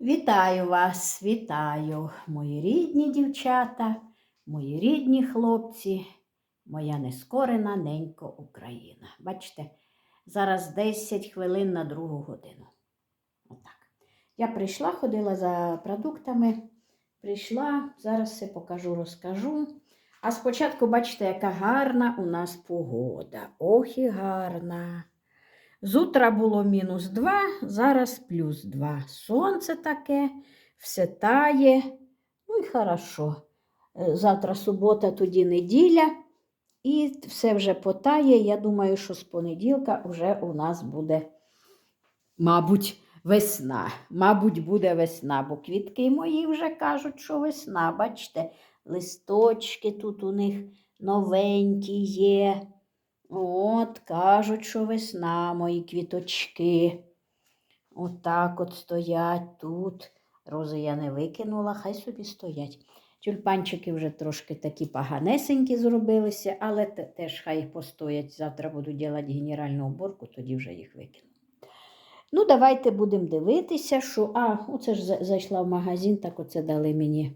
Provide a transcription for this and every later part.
Вітаю вас, вітаю, мої рідні дівчата, мої рідні хлопці, моя нескорена ненько Україна. Бачите, зараз 10 хвилин на другу годину. Отак. Я прийшла, ходила за продуктами, прийшла, зараз все покажу, розкажу. А спочатку, бачите, яка гарна у нас погода. Ох і гарна. З утра було мінус 2, зараз плюс 2. Сонце таке, все тає. Ну і хорошо. Е, Завтра субота, тоді неділя. І все вже потає. Я думаю, що з понеділка вже у нас буде, мабуть, весна. Мабуть, буде весна, бо квітки мої вже кажуть, що весна. Бачите, листочки тут у них новенькі є. От, кажуть, що весна, мої квіточки. Отак от стоять тут. Рози я не викинула, хай собі стоять. Тюльпанчики вже трошки такі поганесенькі зробилися, але теж хай постоять. Завтра буду робити генеральну уборку, тоді вже їх викину. Ну, давайте будемо дивитися, що. А, оце ж зайшла в магазин, так оце дали мені.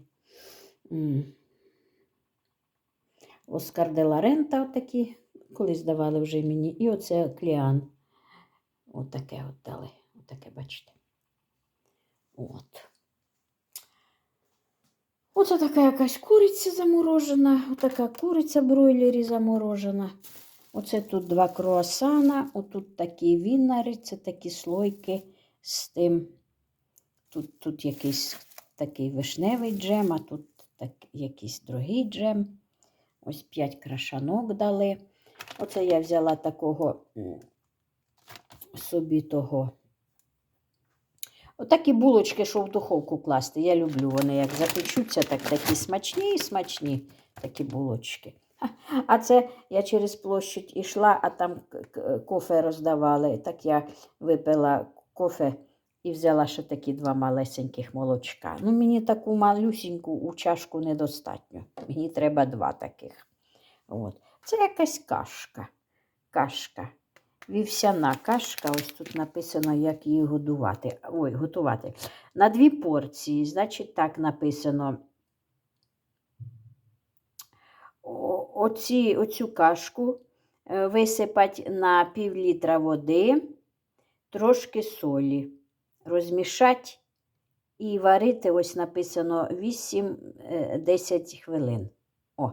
Оскар де ла Рента, отакі, колись давали вже мені. І оце кліан. Отаке от дали. Отаке, бачите. От. Оце така якась куриця заморожена, отака куриця бройлері заморожена. Оце тут два круасана, отут такі вінари, це такі слойки з тим. Тут, тут якийсь такий вишневий джем, а тут так, якийсь другий джем. Ось п'ять крашанок дали. Оце я взяла такого собі того. Отакі булочки, що в духовку класти. Я люблю вони, як запечуться, так такі смачні і смачні такі булочки. А- це я через площадь ішла, а там кофе роздавали. Так я випила кофе і взяла ще такі два малесеньких молочка. Ну, мені таку малюсіньку у чашку недостатньо. Мені треба два таких. От. Це якась кашка. Кашка. Вівсяна кашка, ось тут написано, як її годувати. Ой, готувати. На дві порції, значить, так написано. Оці, оцю кашку е, висипати на пів літра води, трошки солі, розмішати і варити, ось написано 8-10 хвилин. О,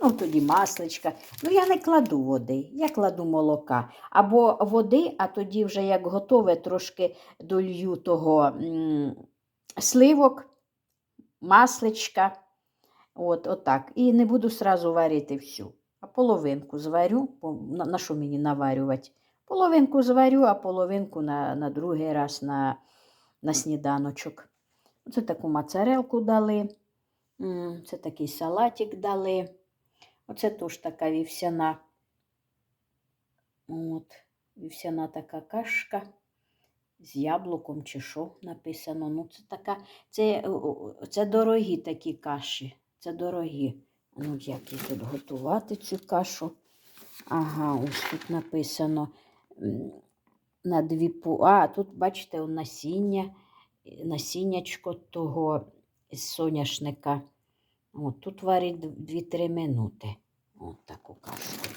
Ну, тоді масличка. Ну, я не кладу води, я кладу молока. Або води, а тоді вже як готове, трошки долью того м, сливок, масличка. От, отак. І не буду сразу варити всю. А половинку зварю. На, що мені наварювати? Половинку зварю, а половинку на, на другий раз на, на сніданочок. Це таку моцарелку дали. Це такий салатик дали. Оце теж така вівсяна. От, вівсяна така кашка з яблуком чи що написано. Ну, це така, це, о, це дорогі такі каші. Це дорогі. Ну, як її тут готувати цю кашу? Ага, ось тут написано на дві пу. А, тут, бачите, насіння, насіннячко того соняшника. От, тут варить 2-3 минути. От таку кашку.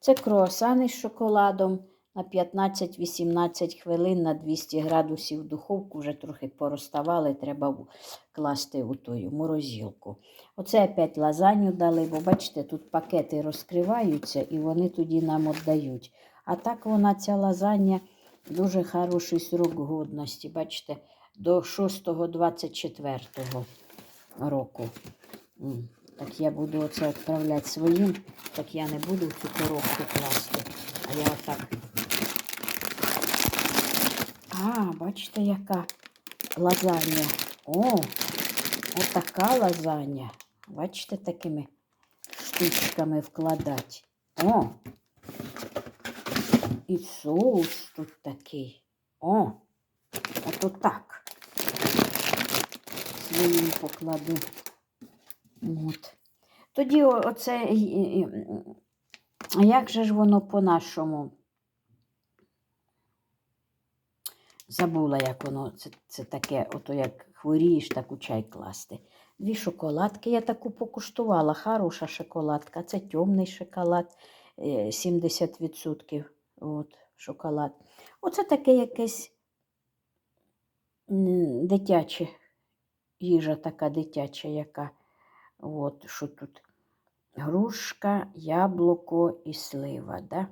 Це круасани з шоколадом на 15-18 хвилин на 200 градусів духовку. Вже трохи пороставали, треба класти у тою морозилку. Оце опять лазанью дали, бо бачите, тут пакети розкриваються і вони тоді нам віддають. А так вона, ця лазання, дуже хороший срок годності. Бачите, до 6-24 року. Так я буду оце відправляти своїм, так я не буду цю коробку класти. А я отак. А, бачите, яка лазанья. О, отака лазанья. Бачите, такими штучками вкладати. О! І соус тут такий. О! Ото так. Своїм покладу. От. Тоді оце, як же ж воно по-нашому? Забула, як воно це, це таке, ото як хворієш, так у чай класти. Дві шоколадки. Я таку покуштувала. Хороша шоколадка. Це темний шоколад, е, 70% от, шоколад. Оце таке якесь дитяче, їжа така дитяча, яка. От, що тут? Грушка, яблуко і слива, да?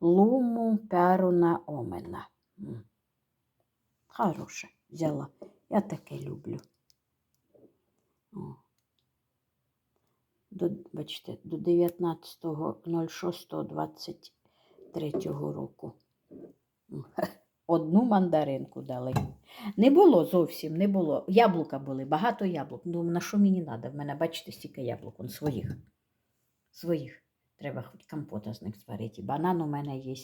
Луму перуна омена. Хороше, взяла. Я таке люблю. О. До, бачите, до 19.06.23 року. Одну мандаринку дали. Не було зовсім, не було. Яблука були, багато яблук. Ну, на що мені треба? В мене, бачите, стільки яблук, он своїх. Своїх. Треба хоч компота з них зварити. Банан у мене є,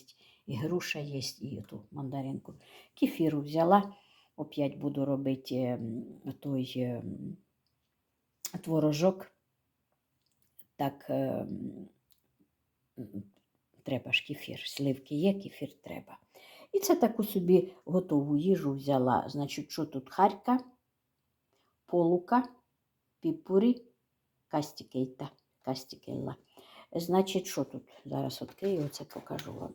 і груша є, і ту мандаринку. Кефіру взяла. Опять буду робити ем, той ем, творожок. Так, ем, треба ж кефір. Сливки є, кефір треба. І це таку собі готову їжу взяла. Значить, що тут харка, полука, піпурі, кастікейта, кастікелла. Значить, що тут? Зараз відкрию, це покажу вам.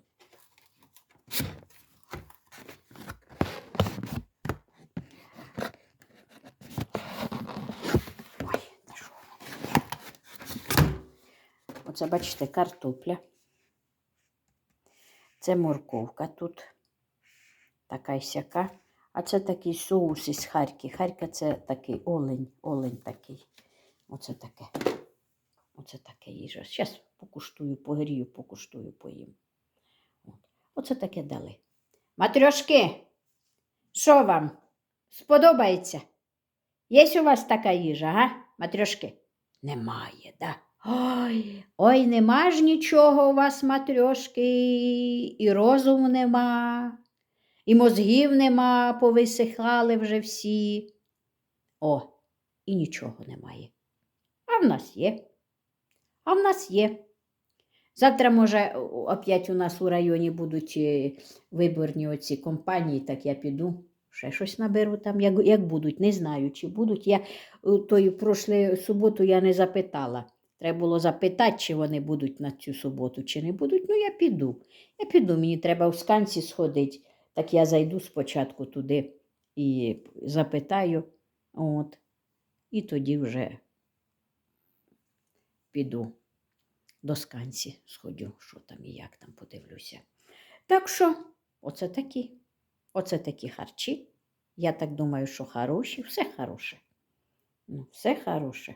Ой? Оце, бачите, картопля. Це морковка тут. Така й сяка. А це такий соус із харки. Харка це такий олень, олень такий. Оце таке. Оце таке їжа. Зараз покуштую, погрію, покуштую, поїм. Оце таке дали. Матрьошки, що вам? Сподобається? Є у вас така їжа, га? Матрьошки? Немає, да? Ой, ой, нема ж нічого у вас, матрьошки, і розуму нема, і мозгів нема, повисихали вже всі. О, і нічого немає. А в нас є. А в нас є. Завтра, може, опять у нас у районі будуть е, виборні оці компанії, так я піду, ще щось наберу там, як, як будуть, не знаю, чи будуть. Я е, тою прошлу суботу я не запитала. Треба було запитати, чи вони будуть на цю суботу, чи не будуть. Ну, я піду. Я піду, мені треба в сканці сходити. Так я зайду спочатку туди і запитаю. От. І тоді вже піду до сканці, сходю, що там і як там подивлюся. Так що, оце такі. Оце такі харчі. Я так думаю, що хороші, все хороше. Ну, все хороше.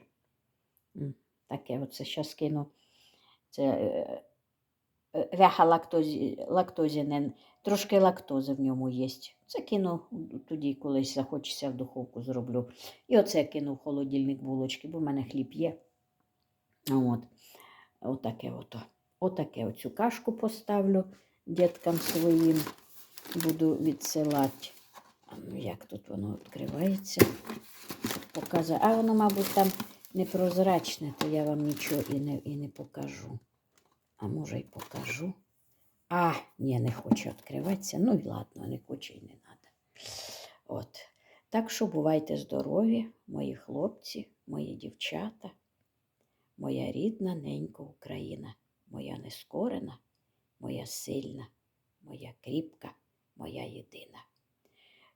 Таке оце зараз кину. Це е, ряха лактозі, лактозінен, трошки лактози в ньому є. Це кину тоді, колись захочеться в духовку зроблю. І оце кину в холодильник булочки, бо в мене хліб є. От. Отаке ото. Отаке оцю кашку поставлю діткам своїм. Буду відсилати. Ну, Як тут воно відкривається? Показує. А воно, мабуть, там непрозрачне, то я вам нічого і не, і не покажу. А може й покажу. А, ні, не хоче відкриватися. Ну і ладно, не хоче і не треба. От. Так що бувайте здорові, мої хлопці, мої дівчата, моя рідна ненька Україна, моя нескорена, моя сильна, моя кріпка, моя єдина.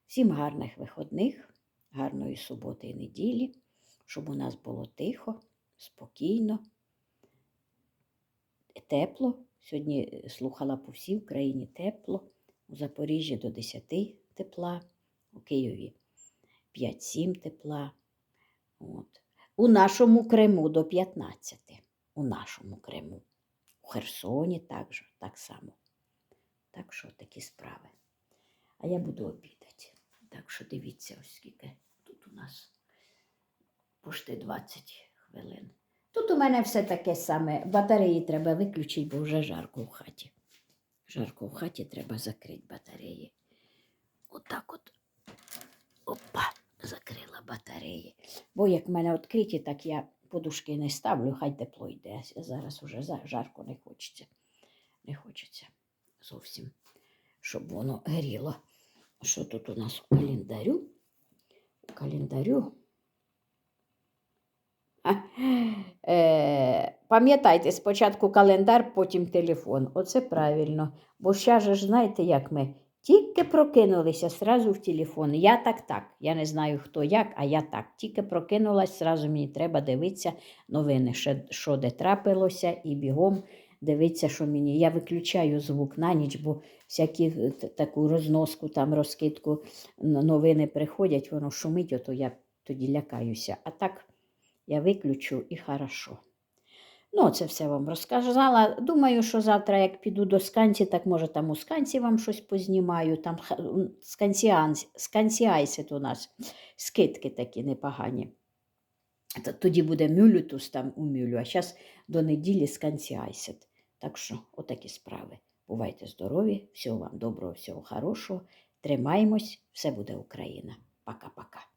Всім гарних виходних, гарної суботи і неділі, щоб у нас було тихо, спокійно, тепло. Сьогодні е, слухала по всій Україні тепло. У Запоріжжі до 10 тепла, у Києві 5-7 тепла. От. У нашому Криму до 15. У нашому Криму. У Херсоні також, так само. Так що такі справи. А я буду обідати. Так що дивіться, ось скільки тут у нас пошти 20 хвилин. Тут у мене все таке саме. Батареї треба виключити, бо вже жарко в хаті. Жарко в хаті треба закрити батареї. Отак от. Опа, закрила батареї. Бо як в мене відкриті, так я подушки не ставлю, хай тепло йде. Зараз уже жарко не хочеться. Не хочеться зовсім. щоб воно горіло. Що тут у нас у календарю? У календарю. Е, пам'ятайте, спочатку календар, потім телефон. Оце правильно. Бо ще ж, знаєте, як ми тільки прокинулися, сразу в телефон. Я так так. Я не знаю, хто як, а я так. Тільки прокинулась, сразу мені треба дивитися новини, що, що де трапилося, і бігом дивитися, що мені. Я виключаю звук на ніч, бо всякі е, таку розноску, там розкидку новини приходять, воно шумить, ото я тоді лякаюся. А так я виключу і хорошо. Ну, це все вам розказала. Думаю, що завтра, як піду до сканці, так може там у сканці вам щось познімаю. Там скансіайсет у нас скидки такі непогані. Тоді буде мюлютус там у мюлю, а зараз до неділі скансіайсет. Так що, отакі справи. Бувайте здорові, всього вам доброго, всього хорошого. Тримаємось, все буде Україна. Пока-пока.